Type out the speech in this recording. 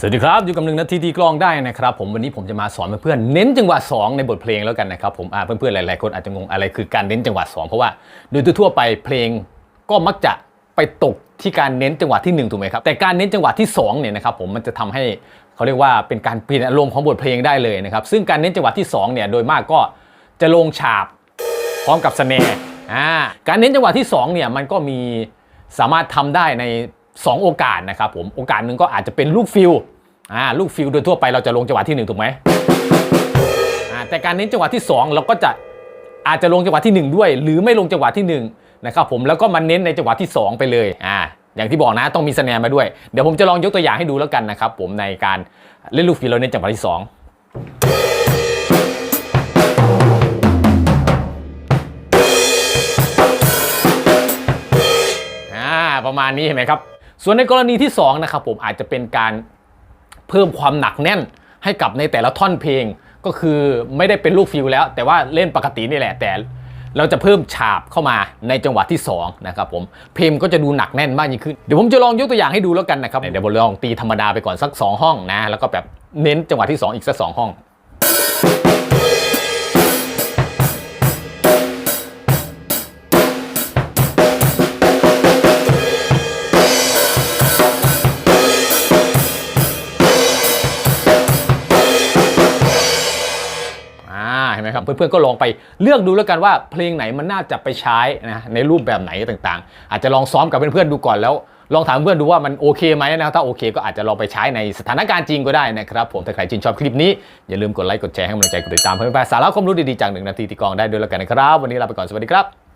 สวัสดีครับ อยู่กับหนึ่งนาทีที่กลองได้นะครับผมวันนี้ผมจะมาสอนเพื่อนๆเน้นจังหวะ 2 ในบทเพลงแล้วกันนะครับผมเพื่อนๆหลายๆคนอาจจะงงอะไรคือการเน้นจังหวะ 2 เพราะว่าโดยทั่วไปเพลงก็มักจะไปตกที่การเน้นจังหวะที่ 1 ถูกไหมครับแต่การเน้นจังหวะที่2เนี่ยนะครับผมมันจะทำให้เขาเรียกว่าเป็นการเปลี่ยนอารมณ์ของบทเพลงได้เลยนะครับซึ่งการเน้นจังหวะที่2เนี่ยโดยมากก็จะลงฉาบพร้อมกับสเนร์อ่าการเน้นจังหวะที่2เนี่ยมันก็มีสามารถทำได้ใน 2 โอกาสนะครับผมโอกาสหนึ่งก็อาจจะเป็นลูกฟิลอ่าลูกฟิลโดยทั่วไปเราจะลงจังหวะที่ 1 ถูกไหมอ่าแต่การเน้นจังหวะที่ 2 เราก็จะอาจจะลงจังหวะที่ 1 ด้วย หรือไม่ลงจังหวะที่1นะครับผมแล้วก็มาเน้นในจังหวะที่ 2 ไปเลยอ่าอย่างที่บอกนะต้องมีสแนร์มาด้วย เดี๋ยวผมจะลองยกตัวอย่างให้ดูแล้วกันนะครับผมในการเล่นลูกฟิลเราเน้นจังหวะที่2อ่าประมาณนี้เห็นไหมครับ ส่วนในกรณีที่2นะครับผมอาจจะเป็นการเพิ่มความหนักแน่นให้กับในแต่ละท่อนเพลง ก็คือไม่ได้เป็นลูกฟิลแล้ว แต่ว่าเล่นปกตินี่แหละแต่เราจะเพิ่มฉาบเข้ามาในจังหวะที่2นะครับผมเพลงก็จะดูหนักแน่นมากยิ่งขึ้น เดี๋ยวผมจะลองยกตัวอย่างให้ดูแล้วกันนะครับเดี๋ยวผมลองตีธรรมดาไปก่อนสัก 2 ห้องนะ แล้วก็แบบเน้นจังหวะที่ 2 อีกสักสองห้อง นไหมครับเพื่อนๆก็ลองไปเลือกดูแล้วกันว่าเพลงไหนมันน่าจะไปใช้นะในรูปแบบไหนต่างๆ อาจจะลองซ้อมกับเพื่อนๆดูก่อนแล้วลองถามเพื่อนดูว่ามันโอเคไหมนะครับถ้าโอเคก็อาจจะลองไปใช้ในสถานการณ์จริงก็ได้นะครับผมถ้าใครชื่นชอบคลิปนี้ อย่าลืมกดไลค์กดแชร์ให้กำลังใจกดติดตามเพื่อนๆสาระความรู้ดีๆจากหนึ่งนาทีตีกองได้ด้วยแล้วกันนะครับ วันนี้ลาไปก่อนสวัสดีครับ